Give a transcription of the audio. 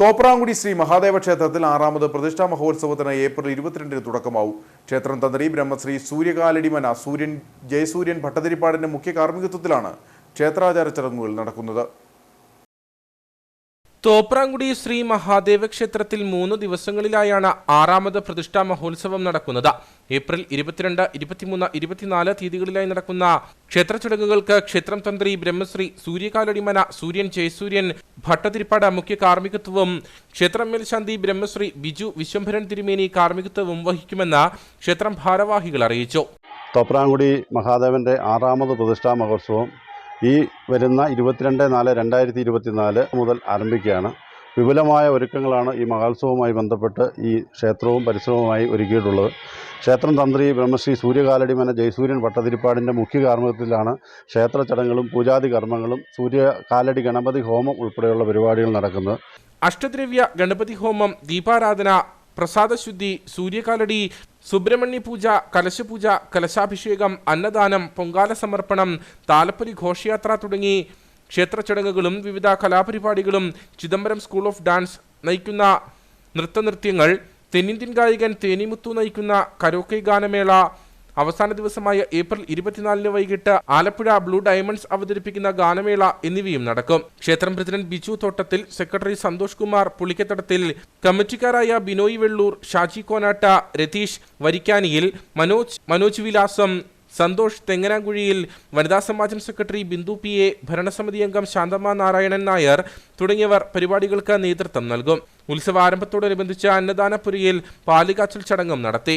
തോപ്രാങ്കുടി ശ്രീ മഹാദേവ ക്ഷേത്രത്തിൽ ആറാമത് പ്രതിഷ്ഠാ മഹോത്സവത്തിന് ഏപ്രിൽ ഇരുപത്തിരണ്ടിന് തുടക്കമാവും. ക്ഷേത്രം തന്ത്രി ബ്രഹ്മശ്രീ സൂര്യകാലടിമന സൂര്യൻ ജയസൂര്യൻ ഭട്ടതിരിപ്പാടിന്റെ മുഖ്യ കാർമ്മികത്വത്തിലാണ് ക്ഷേത്രാചാര ചടങ്ങുകൾ നടക്കുന്നത്. തോപ്രാങ്കുടി ശ്രീ മഹാദേവ ക്ഷേത്രത്തിൽ മൂന്ന് ദിവസങ്ങളിലായാണ് ആറാമത് പ്രതിഷ്ഠാ മഹോത്സവം നടക്കുന്നത്. ഏപ്രിൽ ഇരുപത്തിരണ്ട് ഇരുപത്തിമൂന്ന് ഇരുപത്തിനാല് തീയതികളിലായി നടക്കുന്ന ക്ഷേത്ര ചടങ്ങുകൾക്ക് ക്ഷേത്രം തന്ത്രി ബ്രഹ്മശ്രീ സൂര്യകാലടിമന സൂര്യൻ ജയസൂര്യൻ ഭട്ടതിരിപ്പാട് മുഖ്യ കാർമ്മികത്വവും ക്ഷേത്രം മേൽശാന്തി ബ്രഹ്മശ്രീ ബിജു വിശ്വംഭരൻ തിരുമേനി കാർമ്മികത്വവും വഹിക്കുമെന്ന് ക്ഷേത്രം ഭാരവാഹികൾ അറിയിച്ചു. തോപ്രാങ്കുടി മഹാദേവന്റെ ആറാമത് പ്രതിഷ്ഠാ മഹോത്സവം ഈ വരുന്ന ഇരുപത്തിരണ്ട് നാല് രണ്ടായിരത്തി ഇരുപത്തിനാല് മുതൽ ആരംഭിക്കുകയാണ്. വിപുലമായ ഒരുക്കങ്ങളാണ് ഈ മഹോത്സവവുമായി ബന്ധപ്പെട്ട് ഈ ക്ഷേത്രവും പരിസരവുമായി ഒരുക്കിയിട്ടുള്ളത്. ക്ഷേത്രം തന്ത്രി ബ്രഹ്മശ്രീ സൂര്യകാലടിമന ജയസൂര്യൻ ഭട്ടതിരിപ്പാടിന്റെ മുഖ്യ കാർമ്മികത്തിലാണ് ക്ഷേത്ര ചടങ്ങുകളും പൂജാതി കർമ്മങ്ങളും സൂര്യകാലടി ഗണപതി ഹോമം ഉൾപ്പെടെയുള്ള പരിപാടികൾ നടക്കുന്നത്. അഷ്ടദ്രവ്യ ഗണപതി ഹോമം ദീപാരാധന പ്രസാദശുദ്ധി സൂര്യകാലടി സുബ്രഹ്മണ്യ പൂജ കലശപൂജ കലശാഭിഷേകം അന്നദാനം പൊങ്കാല സമർപ്പണം താലപ്പൊലി ഘോഷയാത്ര തുടങ്ങി ക്ഷേത്ര ചടങ്ങുകളും വിവിധ കലാപരിപാടികളും ചിദംബരം സ്കൂൾ ഓഫ് ഡാൻസ് നയിക്കുന്ന നൃത്തനൃത്യങ്ങൾ തെന്നിന്ത്യൻ ഗായകൻ തേനിമുത്തു നയിക്കുന്ന കരോക്കെ ഗാനമേള അവസാന ദിവസമായ ഏപ്രിൽ ഇരുപത്തിനാലിന് വൈകിട്ട് ആലപ്പുഴ ബ്ലൂ ഡയമണ്ട്സ് അവതരിപ്പിക്കുന്ന ഗാനമേള എന്നിവയും നടക്കും. ക്ഷേത്രം പ്രസിഡന്റ് ബിജു തോട്ടത്തിൽ സെക്രട്ടറി സന്തോഷ് കുമാർ പുളിക്കത്തടത്തിൽ കമ്മിറ്റിക്കാരായ ബിനോയ് വെള്ളൂർ ഷാജി കോനാട്ട രതീഷ് വരിക്കാനിയിൽ മനോജ് മനോജ് വിലാസം സന്തോഷ് തെങ്ങനാങ്കുഴിയിൽ വനിതാ സമാജം സെക്രട്ടറി ബിന്ദു പി എ ഭരണസമിതി അംഗം ശാന്തമ്മ നാരായണൻ നായർ തുടങ്ങിയവർ പരിപാടികൾക്ക് നേതൃത്വം നൽകും. ഉത്സവാരംഭത്തോടനുബന്ധിച്ച് അന്നദാനപുരിയിൽ പാലുകാച്ചൽ ചടങ്ങും നടത്തി.